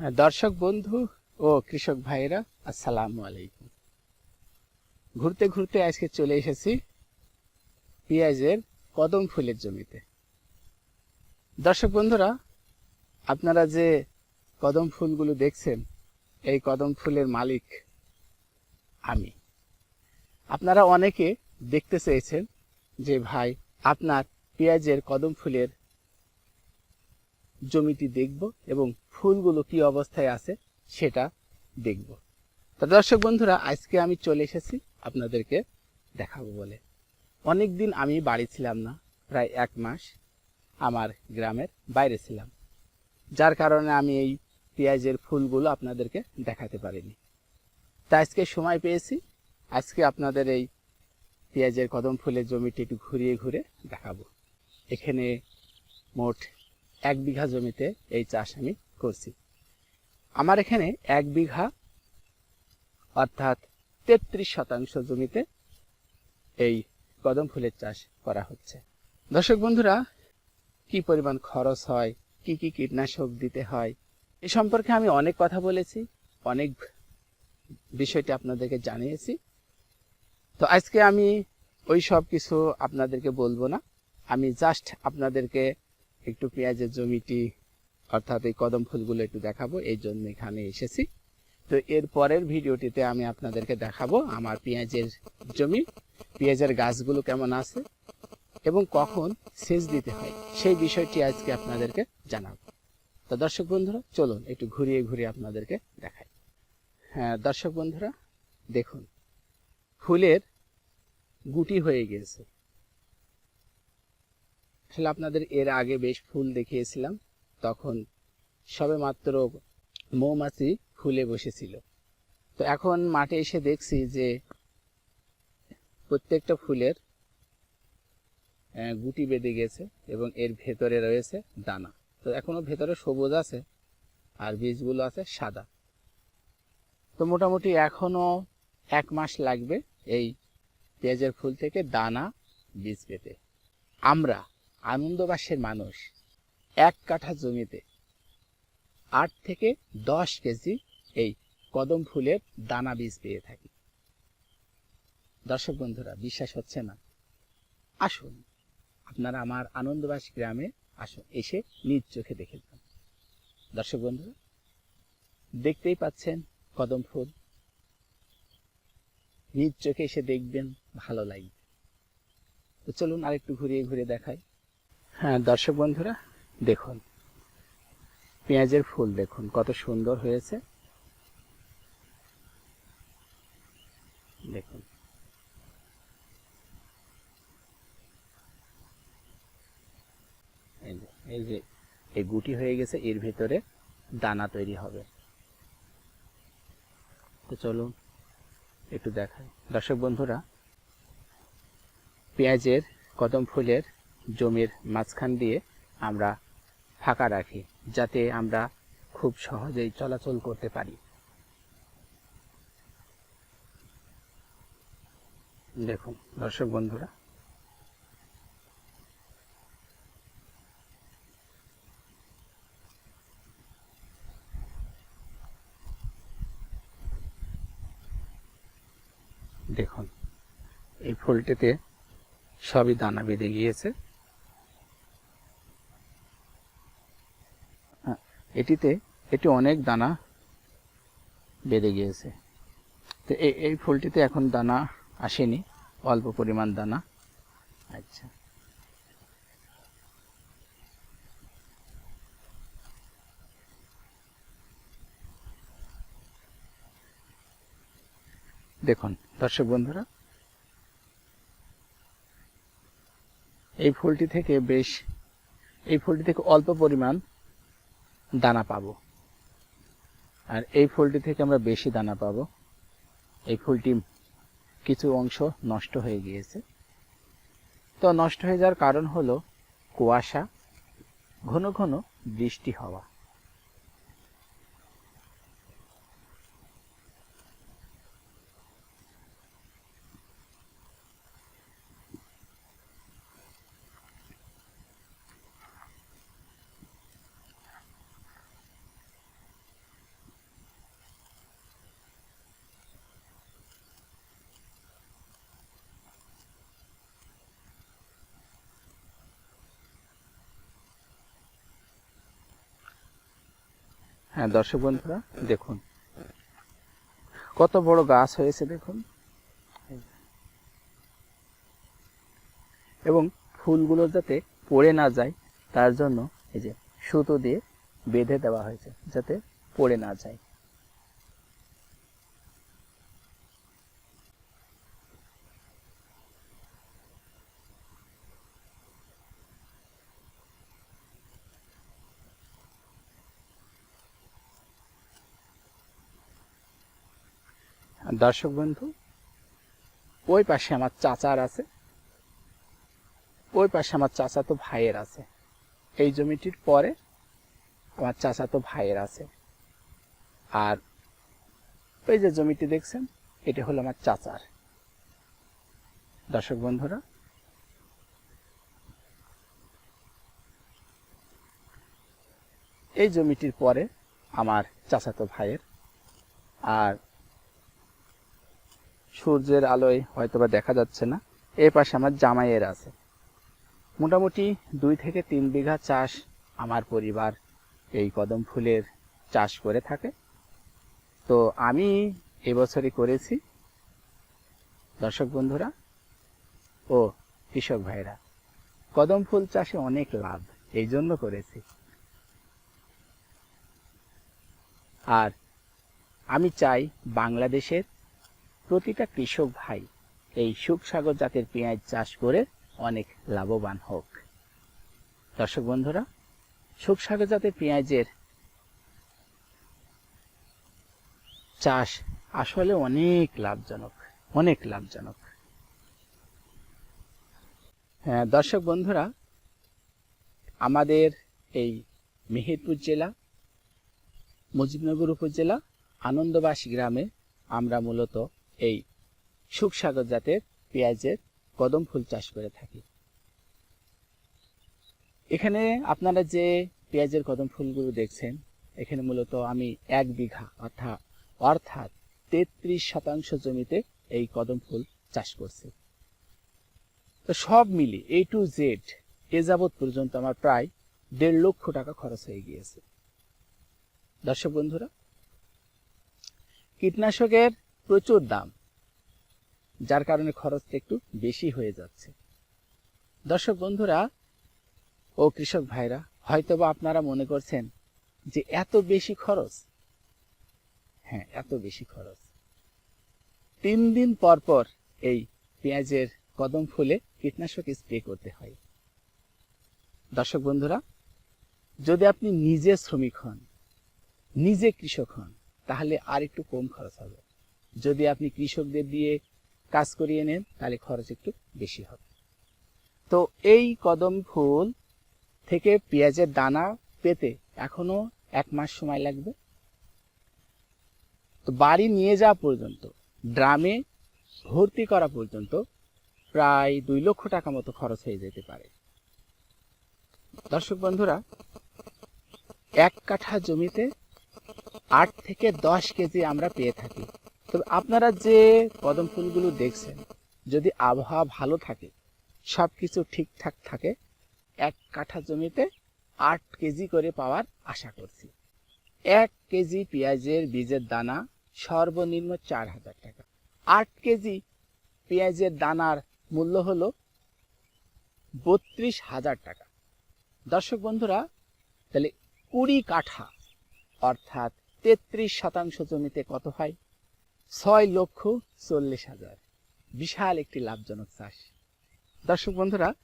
হ্যাঁ, দর্শক বন্ধু ও কৃষক ভাইরা আসসালামু আলাইকুম। ঘুরতে ঘুরতে আজকে চলে এসেছি পেঁয়াজের কদম ফুলের জমিতে। দর্শক বন্ধুরা আপনারা যে কদম ফুলগুলো দেখছেন এই কদম ফুলের মালিক আমি। আপনারা অনেকে দেখতে চেয়েছেন যে ভাই আপনার পেঁয়াজের কদম ফুলের জমিটি দেখব এবং ফুলগুলো কি অবস্থায় আছে সেটা দেখব। তো দর্শক বন্ধুরা, আজকে আমি চলে এসেছি আপনাদেরকে দেখাবো বলে। অনেক দিন আমি বাড়ি ছিলাম না, প্রায় এক মাস আমার গ্রামের বাইরে ছিলাম, যার কারণে আমি এই পেঁয়াজের ফুলগুলো আপনাদেরকে দেখাতে পারিনি। তা আজকে সময় পেয়েছি, আজকে আপনাদের এই পেঁয়াজের কদম ফুলের জমিটি একটু ঘুরিয়ে ঘুরে দেখাবো। এখানে মোট এক বিঘা জমিতে এই চাষ আমি করছি। আমার এখানে এক বিঘা, অর্থাৎ তেত্রিশ শতাংশ জমিতে এই কদম ফুলের চাষ করা হচ্ছে। দর্শক বন্ধুরা, কি পরিমাণ খরচ হয়, কি কি কীটনাশক দিতে হয়, এ সম্পর্কে আমি অনেক কথা বলেছি, অনেক বিষয়টি আপনাদেরকে জানিয়েছি। তো আজকে আমি ওই সব কিছু আপনাদেরকে বলব না। আমি জাস্ট আপনাদেরকে একটু পেঁয়াজের জমিটি অর্থাৎ এই কদম ফুলগুলো একটু দেখাবো, এই জন্য এখানে এসেছি। তো এর পরের ভিডিওটিতে আমি আপনাদেরকে দেখাবো আমার পেঁয়াজের জমি, পেঁয়াজের গাছগুলো কেমন আছে এবং কখন সেচ দিতে হয়, সেই বিষয়টি আজকে আপনাদেরকে জানাব। তো দর্শক বন্ধুরা, চলুন একটু ঘুরিয়ে ঘুরিয়ে আপনাদেরকে দেখাই। হ্যাঁ দর্শক বন্ধুরা, দেখুন, ফুলের গুটি হয়ে গেছে আসলে আপনাদের এর আগে বেশ ফুল দেখিয়েছিলাম। তখন সবে মাত্র মৌমাছি ফুলে বসেছিল। তো এখন মাঠে এসে দেখছি যে প্রত্যেকটা ফুলের গুটি বেঁধে গেছে এবং এর ভেতরে রয়েছে দানা। তো এখনও ভেতরে সবুজ আছে আর বীজগুলো আছে সাদা। তো মোটামুটি এখনও এক মাস লাগবে এই পেঁয়াজের ফুল থেকে দানা, বীজ পেতে। আমরা আনন্দবাসের মানুষ এক কাঠা জমিতে আট থেকে দশ কেজি এই কদম ফুলের দানা বীজ পেয়ে থাকি। দর্শক বন্ধুরা, বিশ্বাস হচ্ছে না? আসুন, আপনারা আমার আনন্দবাস গ্রামে আসুন, এসে নিজ চোখে দেখে যান। দর্শক বন্ধুরা, দেখতেই পাচ্ছেন কদম ফুল। নিজ চোখে এসে দেখবেন, ভালো লাগবে। তো চলুন আরেকটু ঘুরিয়ে ঘুরে দেখাই। হ্যাঁ দর্শক বন্ধুরা, দেখুন। পেঁয়াজের ফুল, দেখুন, কত সুন্দর হয়েছে। দেখুন। এই যে, এই গুটি হয়ে গেছে, এর ভিতরে দানা তৈরি হবে। তো চলুন, একটু দেখাই। দর্শক বন্ধুরা, পেঁয়াজের কদম ফুলের জমির মাঝখান দিয়ে আমরা ফাঁকা রাখি, যাতে আমরা খুব সহজেই চলাচল করতে পারি। দেখুন, দর্শক বন্ধুরা। দেখুন, এই ফুলটিতে সবই দানা বেঁধে গিয়েছে হ্যাঁ, এটিতে এটি অনেক দানা বেঁধে গিয়েছে। তো এই এই ফুলটিতে এখন দানা আসেনি, অল্প পরিমাণ দানা। আচ্ছা। দেখুন, দর্শক বন্ধুরা, এই ফুলটি থেকে বেশ, এই ফুলটি থেকে অল্প পরিমাণ দানা পাব। আর এই ফুলটি থেকে আমরা বেশি দানা পাব। এই ফুলটি কিছু অংশ নষ্ট হয়ে গিয়েছে। তো নষ্ট হয়ে যাওয়ার কারণ হলো কুয়াশা, ঘন ঘন বৃষ্টি হওয়া। হ্যাঁ দর্শক বন্ধুরা, দেখুন। কত বড় গাছ হয়েছে, দেখুন। এবং ফুলগুলো যাতে পড়ে না যায়, তার জন্য এই যে সুতো দিয়ে বেঁধে দেওয়া হয়েছে, যাতে পড়ে না যায়। দর্শক বন্ধু, ওই পাশে আমার চাচার আছে। ওই পাশে আমার চাচাতো ভাইয়ের আছে। এই জমিটির পরে আমার চাচাতো ভাইয়ের আছে। আর ওই যে জমিটি দেখছেন, এটা হলো আমার চাচার। দর্শক বন্ধুরা, এই জমিটির পরে আমার চাচাতো ভাইয়ের। আর সূর্যের আলোয় হয়তোবা দেখা যাচ্ছে না এই পাশে আমার জামাইয়ের আছে। মোটামুটি দুই থেকে তিন বিঘা চাষ আমার পরিবার এই কদম ফুলের চাষ করে থাকে। তো আমি এবছরই করেছি। দর্শক বন্ধুরা ও কৃষক ভাইরা কদম ফুল চাষে অনেক লাভ, এই জন্য করেছি। আর আমি চাই বাংলাদেশের প্রতিটা কৃষক ভাই এই সুখসাগর জাতের পেঁয়াজ চাষ করে অনেক লাভবান হোক। দর্শক বন্ধুরা, সুখসাগর জাতের পেঁয়াজের চাষ আসলে অনেক লাভজনক অনেক লাভজনক। হ্যাঁ দর্শক বন্ধুরা, আমাদের এই মেহেরপুর জেলা, মুজিবনগর উপজেলা, আনন্দবাস গ্রামে আমরা মূলত এই সুখসাগর জাতের পেঁয়াজের কদম ফুল চাষ করে থাকি। এখানে আপনারা যে পেঁয়াজের কদম ফুলগুলো দেখছেন, এখানে মূলত আমি এক বিঘা অর্থাৎ অর্থাৎ তেত্রিশ শতাংশ জমিতে এই কদম ফুল চাষ করছি। তো সব মিলি এ টু জেড এ যাবৎ পর্যন্ত আমার প্রায় দেড় লক্ষ টাকা খরচ হয়ে গিয়েছে। দর্শক বন্ধুরা, কীটনাশকের প্রচুর দাম, যার কারণে খরচটা একটু বেশি হয়ে যাচ্ছে। দর্শক বন্ধুরা ও কৃষক ভাইরা, হয়তোবা আপনারা মনে করছেন যে এত বেশি খরচ? হ্যাঁ এত বেশি খরচ। তিন দিন পর পর এই পেঁয়াজের কদম ফুলে কীটনাশক স্প্রে করতে হয়। দর্শক বন্ধুরা, যদি আপনি নিজে শ্রমিক হন, নিজে কৃষক হন, তাহলে আর একটু কম খরচ হবে। যদি আপনি কৃষকদের দিয়ে কাজ করিয়ে নেন, তাহলে খরচ একটু বেশি হবে। তো এই কদম ফুল থেকে পেঁয়াজের দানা পেতে এখনও এক মাস সময় লাগবে। তো বাড়ি নিয়ে যাওয়া পর্যন্ত, ড্রামে ভর্তি করা পর্যন্ত প্রায় দুই লক্ষ টাকা মতো খরচ হয়ে যেতে পারে। দর্শক বন্ধুরা, এক কাঠা জমিতে আট থেকে দশ কেজি আমরা পেয়ে থাকি। তবে আপনারা যে কদম ফুলগুলো দেখছেন, যদি আবহাওয়া ভালো থাকে সব কিছু ঠিকঠাক থাকে, এক কাঠা জমিতে আট কেজি করে পাওয়ার আশা করছি। এক কেজি পেঁয়াজের বীজের দানা সর্বনিম্ন চার হাজার টাকা। আট কেজি পেঁয়াজের দানার মূল্য হলো বত্রিশ হাজার টাকা। দর্শক বন্ধুরা, তাহলে কুড়ি কাঠা, অর্থাৎ তেত্রিশ শতাংশ জমিতে কত হয়? ছয় লক্ষ চল্লিশ হাজার। বিশাল একটি লাভজনক চাষ। দর্শক বন্ধুরা,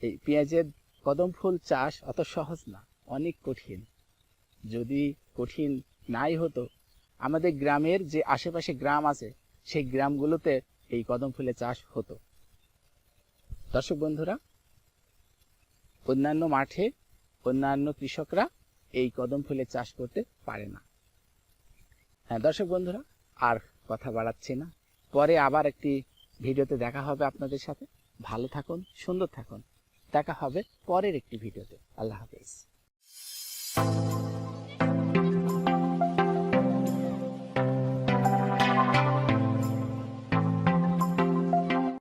এই পেঁয়াজের কদম ফুল চাষ অত সহজ না, অনেক কঠিন। যদি কঠিন নাই হতো, আমাদের গ্রামের যে আশেপাশে গ্রাম আছে, সেই গ্রামগুলোতে এই কদম ফুলের চাষ হতো। দর্শক বন্ধুরা, অন্যান্য মাঠে অন্যান্য কৃষকরা এই কদম ফুলের চাষ করতে পারে না। হ্যাঁ দর্শক বন্ধুরা আর কথা বাড়াচ্ছি না। পরে আবার একটি ভিডিওতে দেখা হবে আপনাদের সাথে। ভালো থাকুন, সুন্দর থাকুন। দেখা হবে পরের একটি ভিডিওতে। আল্লাহ হাফেজ।